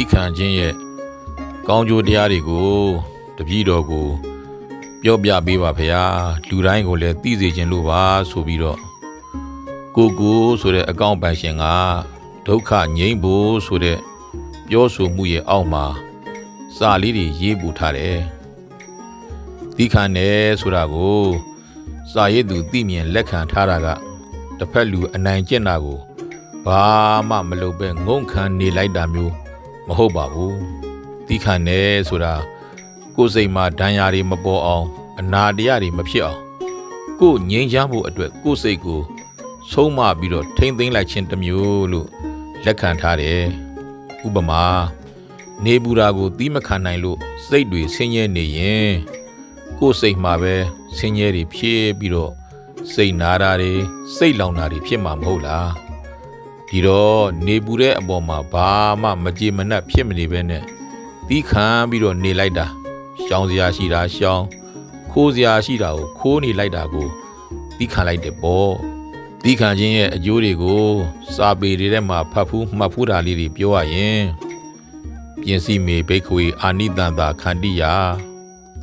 ီးခံခြင်းရဲ့ကောင်းကျိုးတရားတွေကိုတပည့်တော်ကိုပြောပြပေးပါဗျာလူတိုင်းကိုလည်းသိစေခြင်းလို့ပါဆိုပြီးတော့ကိုကိုဆိုတဲ့အကောင့်ပိုင်ရှင်ကဒုက္ခငြိမ်းဖို့ဆိုတဲ့ပြောဆိုမှုရဲ့အောက်မှာစာလေးတွေရေးပူထားတယ်သီးခံတယ်ဆိုတာကိုစာရေးသူသိမြင်လက်ခံထားတာကတစ်ဖက်လူအနိုင်ကျင့်တာကိုဘာမှမလုပ်ပဲငုံခံနေလိုက်တာမျိုး မဟုတ်ပါဘူးသီးခံတယ်ဆိုတာကိုယ်စိတ်မှာဒဏ်ရာတွေမပေါ်အောင် အနာတရားတွေမဖြစ်အောင်ကိုယ်ငြိမ်းချမ်းဖို့အတွက်ကိုယ်စိတ်ကိုဆုံးမပြီးတော့ထိမ့်သိမ့်လိုက်ခြင်းတစ်မျိုးလို့လက်ခံထားတယ်ဥပမာနေပူတာကိုသီးမခံနိုင်လို့စိတ်တွေဆင်းရဲနေရင်ကိုယ်စိတ်မှာပဲဆင်းရဲတွေဖြစ်ပြီးတော့စိတ်နာတာတွေစိတ်လောင်တာတွေဖြစ်မှာမဟုတ်လား ဒီတော့နေပူတဲ့အပေါ်မှာဘာမှမကြေမနက်ဖြစ်မနေပဲနဲ့သီးခံပြီးတော့နေလိုက်တာရှောင်စရာရှိတာရှောင်ခိုးစရာရှိတာကိုခိုးနေလိုက်တာကိုသီးခံလိုက်တယ်ပေါ့သီးခံခြင်းရဲ့အကျိုးတွေကိုစာပေတွေထဲမှာဖတ်ဖူးမှတ်ဖူးတာလေးတွေပြောရရင်ပြင်စီမေဘိက္ခွေအာနိတန်တာခန္တိယာ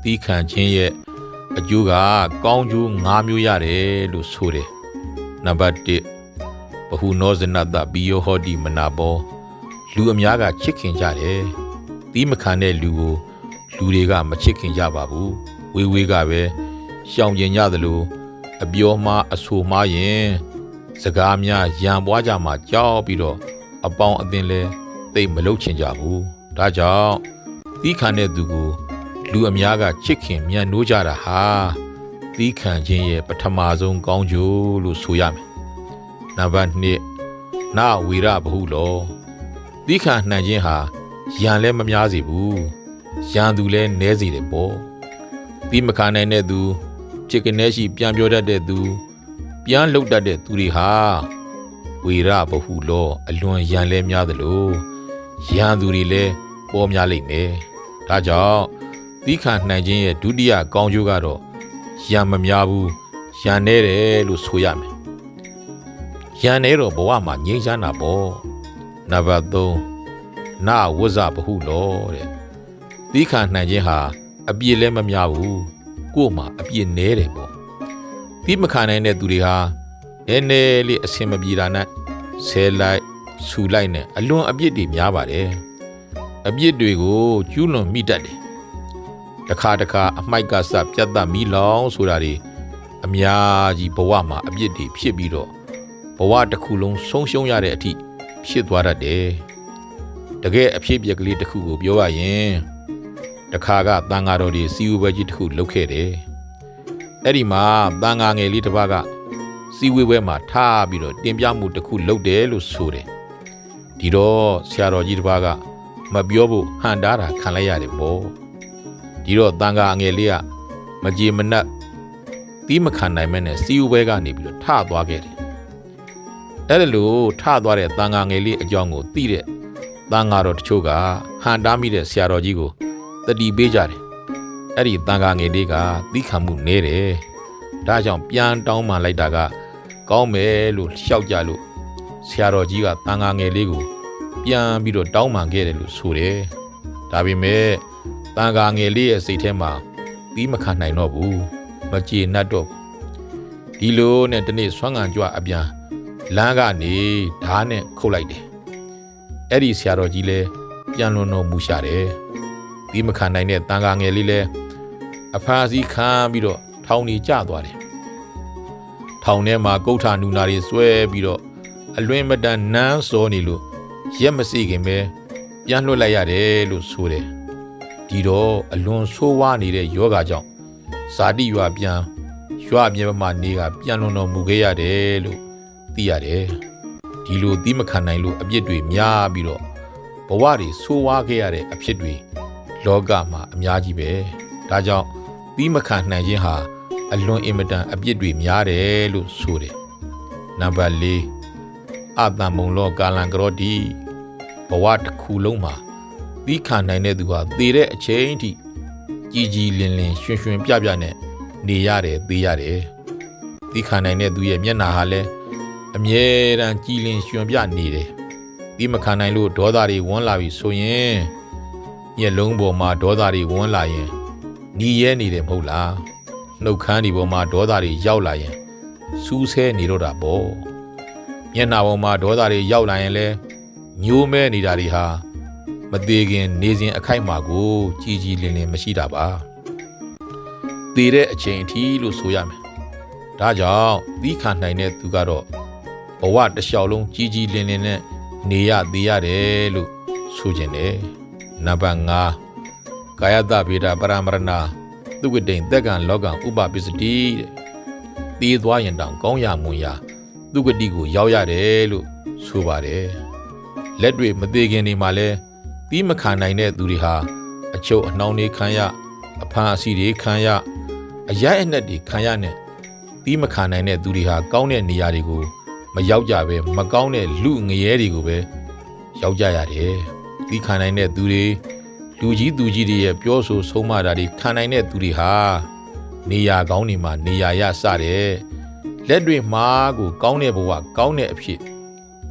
သီးခံခြင်းရဲ့အကျိုးကကောင်းကျိုး၅မျိုးရတယ်လို့ဆိုတယ်နံပါတ်1 ဘဟုနောဇနတဘီယောဟောတိမနာဘောလူအများကချစ်ခင်ကြတယ်သီးမခံတဲ့လူကိုလူတွေကမချစ်ခင်ကြပါဘူးဝေးဝေးကပဲရှောင်ကျင်ကြသလိုအပြောမှားအဆိုမှားရင်စကားများရံပွားကြမှာကြောက်ပြီးတော့အပေါင်းအသင်းလဲသိပ်မလုပ်ချင်ကြဘူးဒါကြောင့်သီးခံတဲ့သူကိုလူအများကချစ်ခင်မြတ်နိုးကြတာဟာသီးခံခြင်းရဲ့ပထမဆုံးကောင်းကျိုးလို့ဆိုရမယ် နံပါတ်2နာဝီရဘဟုလောသီးခံနှံခြင်းဟာရန်လည်းမများစေဘူးရန်သူလည်းနည်းစေတယ်ပေါ့ပြီးမခံနိုင်တဲ့သူချစ်ကနေရှိပြန်ပြောတတ်တဲ့သူပြန်လှုပ်တတ်တဲ့သူတွေဟာဝေရဘဟုလောအလွန်ရန်လဲများသလိုရန်သူတွေလည်းပေါ်များလိမ့်မယ်ဒါကြောင့်သီးခံနိုင်ခြင်းရဲ့ဒုတိယကောင်းကျိုးကတော့ရန်မများဘူးရန်နေတယ်လို့ဆိုရမယ် ရန်နေတော့ဘဝမှာငြိမ်းချမ်းတာပေါ့နံပါတ်3နာဝဇ္ဇဘဟုလောတဲ့သီးခံနိုင်ခြင်းဟာအပြည့်လည်းမများဘူးကို့မှာအပြည့်နဲတယ်ပေါ့ပြီးမခံနိုင်တဲ့သူတွေဟာနည်းနည်းလေးအဆင်မပြေတာနဲ့ဆဲလိုက်ဆူလိုက်နဲ့အလွန်အပြစ်တွေများပါတယ်အပြစ်တွေကိုကျူးလွန်မိတတ်တယ်တခါတခါအမိုက်ကစပြတ်သက်မိလောင်ဆိုတာတွေအများကြီးဘဝမှာအပြစ်တွေဖြစ်ပြီးတော့ ဘဝတစ်ခုလုံးဆုံးရှုံးရတဲ့အထိဖြစ်သွားတတ်တယ်တကယ်အဖြစ်အပျက်ကလေးတစ်ခုကိုပြောရရင်တခါကတန်ဃာတော်တွေစီဝဲကြီးတစ်ခုလုပ်ခဲ့တယ်။အဲ့ဒီမှာတန်ဃာငယ်လေးတစ်ပါးကစီဝဲပွဲမှာထားပြီးတော့တင်ပြမှုတစ်ခုလုပ်တယ်လို့ဆိုတယ်။ဒီတော့ဆရာတော်ကြီးတစ်ပါးကမပြောဖို့ဟန်တားတာခံလိုက်ရတယ်ပေါ့။ဒီတော့တန်ဃာငယ်လေးကမကြေမနက်ပြီးမခံနိုင်မဲနဲ့စီဝဲကနေပြီးတော့ထသွားခဲ့တယ်။ အဲ့ဒါလို့ထသွားတဲ့တန်ဃာငယ်လေးအကြောင်းကိုသိတဲ့တန်ဃာတော်တချို့ကဟန်တားမိတဲ့ဆရာတော်ကြီးကိုတတိပေးကြတယ်အဲ့ဒီတန်ခါငယ်လေးကသီးခံမှုနေတယ်ဒါကြောင့်ပြန်တောင်းမှလိုက်တာက ကောင်းမယ်လို့ရှောက်ကြလို့ဆရာတော်ကြီးကတန်ခါငယ်လေးကိုပြန်ပြီးတော့တောင်းပန်ခဲ့တယ်လို့ဆိုတယ်ဒါပေမဲ့တန်ခါငယ်လေးရဲ့စိတ်ထဲမှာသီးမခံနိုင်တော့ဘူးမကြေနပ်တော့ဘူးဒီလိုနဲ့တနေ့ဆွမ်းငံကြွအပြန် လမ်းကနေဓားနဲ့ခုတ်လိုက်တယ်အဲ့ဒီဆရာတော်ကြီးလည်းပြန်လွန်တော်မူရှာတယ်ဒီမခံနိုင်တဲ့တန်ခါငယ်လေးလဲအဖားစီခံပြီးတော့ထောင်နေကြသွားတယ်ထောင်ထဲမှာကုဋ္ဌာနူနာတွေဆွဲပြီးတော့အလွင်မတန်နန်းစောနေလို့ရက်မစီခင်ပဲပြန်လွှတ်လိုက်ရတယ်လို့ဆိုတယ်ဒီတော့အလွန်ဆိုးဝါးနေတဲ့ယောဂါကြောင့်ဇာတိရွာပြန်ရွာမြေမှာနေကပြန်လွန်တော်မူခဲ့ရတယ်လို့ သိရတယ်ဒီလိုသီးမခံနိုင်လို့အပြစ်တွေများပြီးတော့ဘဝတွေဆိုးဝါးခဲ့ရတဲ့အဖြစ်တွေလောကမှာအများကြီးပဲဒါကြောင့်ပြီးမခံနိုင်ခြင်းဟာအလွန်အင်မတန်အပြစ်တွေများတယ်လို့ဆိုတယ်နံပါတ်၄အတံမုံလောကာလံကရောတိဘဝတစ်ခုလုံးမှာပြီးခံနိုင်တဲ့သူဟာသေတဲ့အချိန်ထိကြီးကြီးလင်းလင်းရွှင်ရွှင်ပြပြနဲ့နေရတယ်သေးရတယ်ပြီးခံနိုင်တဲ့သူရဲ့မျက်နာဟာလည်း အမြဲတမ်းကြည်လင်ရွှင်ပြနေတယ်တီးမခံနိုင်လို့ဒေါသတွေဝန်းလာပြီဆိုရင်ညက်လုံးပေါ်မှာဒေါသတွေဝန်းလာရင်ညီရဲနေတယ်မဟုတ်လားနှုတ်ခမ်းဒီပေါ်မှာဒေါသတွေရောက်လာရင်စူးဆဲနေတော့တာပေါ့မျက်နှာပေါ်မှာဒေါသတွေရောက်လာရင်လဲညိုးမဲနေတာတွေဟာမသေးခင်နေစဉ်အခိုက်မှာကို ကြည်ကြည်လင်လင်မရှိတာပါတည်တဲ့အချိန်အထိလို့ဆိုရမယ်ဒါကြောင့်သီးခံနိုင်တဲ့သူကတော့ဘ ဝတစ်လျှောက်လုံးကြည်ကြည်လင်လင်နဲ့နေရသေးရတယ်လို့ဆိုခြင်းတယ်နံပါတ်5ကာယတဗေဒပရမရဏသူဝိတိန်တက်ကံလောကံဥပပစ္စတိတဲ့တီးသွားရင်တောင်ကောင်းရမွန်ရသူဂတိကိုရောက်ရတယ်လို့ဆိုပါတယ်လက်တွေမသေးခင်နေမှာလဲပြီးမခံနိုင်တဲ့သူတွေဟာအချုပ်အနှောင်းတွေခံရအဖန်အဆီတွေခံရအရိုက်အနှက်တွေခံရနဲ့ပြီးမခံနိုင်တဲ့သူတွေဟာကောင်းတဲ့နေရာတွေကို မရောက်ကြပဲမကောင်းတဲ့လူငရဲတွေကိုပဲရောက်ကြရတယ်ပြီးခံနိုင်တဲ့သူတွေလူကြီးသူကြီးတွေရဲ့ပြောဆိုဆုံးမတာတွေခံနိုင်တဲ့သူတွေဟာနေရာကောင်းတွေမှာနေရာရစတယ်လက်တွေမှာကိုကောင်းတဲ့ဘဝကောင်းတဲ့အဖြစ်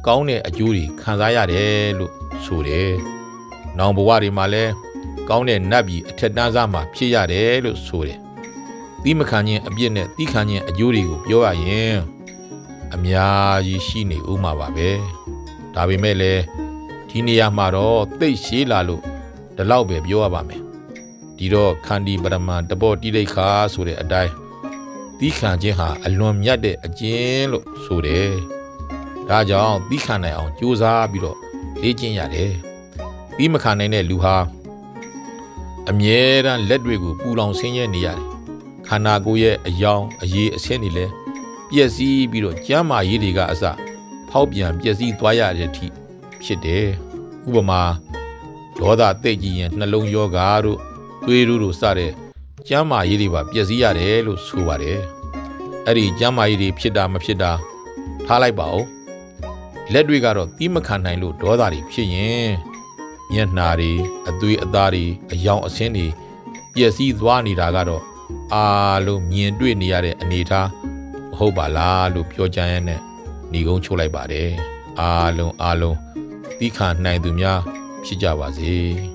ကောင်းတဲ့အကျိုးတွေခံစားရတယ်လို့ဆိုတယ်။နောင်ဘဝတွေမှာလည်းကောင်းတဲ့နတ်ပြည်အထက်တန်းစားမှာဖြစ်ရတယ်လို့ဆိုတယ်။သီးမခံခြင်းအပြစ်နဲ့သီးခံခြင်းအကျိုးတွေကိုပြောရရင် အများကြီးရှိနေဦးမှာပါပဲ။ဒါပေမဲ့လည်းဒီနေရာမှာတော့သိတ်ရှည်လာလို့ဒီလောက်ပဲပြောရပါမယ်။ဒီတော့ခန္ဒီပရမန်တဘောတိဒိဋ္ဌာဆိုတဲ့အတိုင်းသီးခံခြင်းဟာအလွန်မြတ်တဲ့အကျင့်လို့ဆိုတယ်။ဒါကြောင့်သီးခံနိုင်အောင်ကြိုးစားပြီးတော့လေ့ကျင့်ရတယ်။သီးမခံနိုင်တဲ့လူဟာအမြဲတမ်းလက်တွေကိုပူလောင်ဆင်းရဲနေရတယ်။ခန္ဓာကိုယ်ရဲ့အယောင်အရေးအဆင်းတွေလည်း ပျက်စီးပြီးတော့ကြမ်းမာရေးတွေကအစဖောက်ပြန်ပျက်စီးသွားရတဲ့အထိဖြစ်တယ်။ဥပမာဒေါသတိတ်ကြီးရင်နှလုံးယောဂါတို့သွေးတို့တို့စတဲ့ကျမ်းမာရေးတွေပါပျက်စီးရတယ်လို့ဆိုပါတယ်။အဲ့ဒီကျမ်းမာရေးတွေဖြစ်တာမဖြစ်တာထားလိုက်ပါဦး။လက်တွေကတော့တီးမခံနိုင်လို့ဒေါသတွေဖြစ်ရင်မျက်နှာတွေအသွေးအသားတွေအယောင်အဆင်းတွေပျက်စီးသွားနေတာကတော့အားလုံးမြင်တွေ့နေရတဲ့အနေအထား မဟုတ်ပါလားလို့ပြောကြရတဲ့ညီကုန်းချုပ်လိုက်ပါတယ်။အားလုံးအားလုံးတီးခံနိုင်သူများဖြစ်ကြပါစေ။